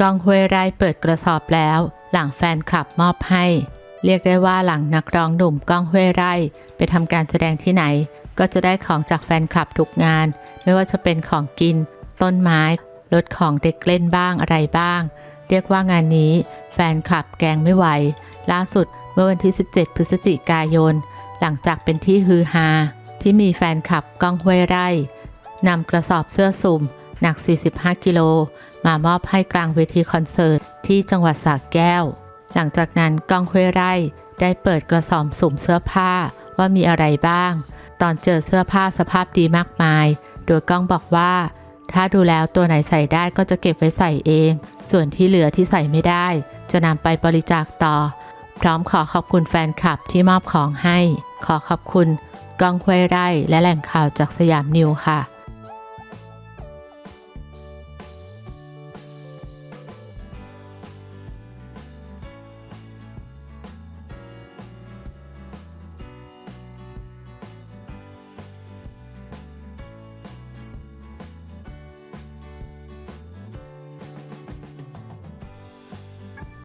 ก้องห้วยไร่เปิดกระสอบแล้ว หลังแฟนคลับมอบให้ เรียกได้ว่าหลังนักร้องหนุ่มก้องห้วยไร่ ไปทำการแสดงที่ไหน ก็จะได้ของจากแฟนคลับทุกงาน ไม่ว่าจะเป็นของกิน ต้นไม้รถของเด็กเล่นบ้างอะไรบ้าง เรียกว่างานนี้ แฟนคลับแกงไม่ไหว ล่าสุดเมื่อวันที่ 17 พฤศจิกายน หลังจากเป็นที่ฮือฮาที่มีแฟนคลับก้องห้วยไร่นำกระสอบเสื้อสุ่ม หนัก 45 กิโล มามอบให้กลางเวทีคอนเสิร์ตที่จังหวัดสระแก้ว หลังจากนั้นกองห้วยไร่ได้เปิดกระสอบสุ่มเสื้อผ้าว่ามีอะไรบ้าง ตอนเจอเสื้อผ้าสภาพดีมากมาย โดยก้องบอกว่า ถ้าดูแล้วตัวไหนใส่ได้ก็จะเก็บไว้ใส่เอง ส่วนที่เหลือที่ใส่ไม่ได้ จะนำไปบริจาคต่อ พร้อมขอขอบคุณแฟนคลับที่มอบของให้ ขอขอบคุณก้องห้วยไร่และแหล่งข่าวจากสยามนิวค่ะ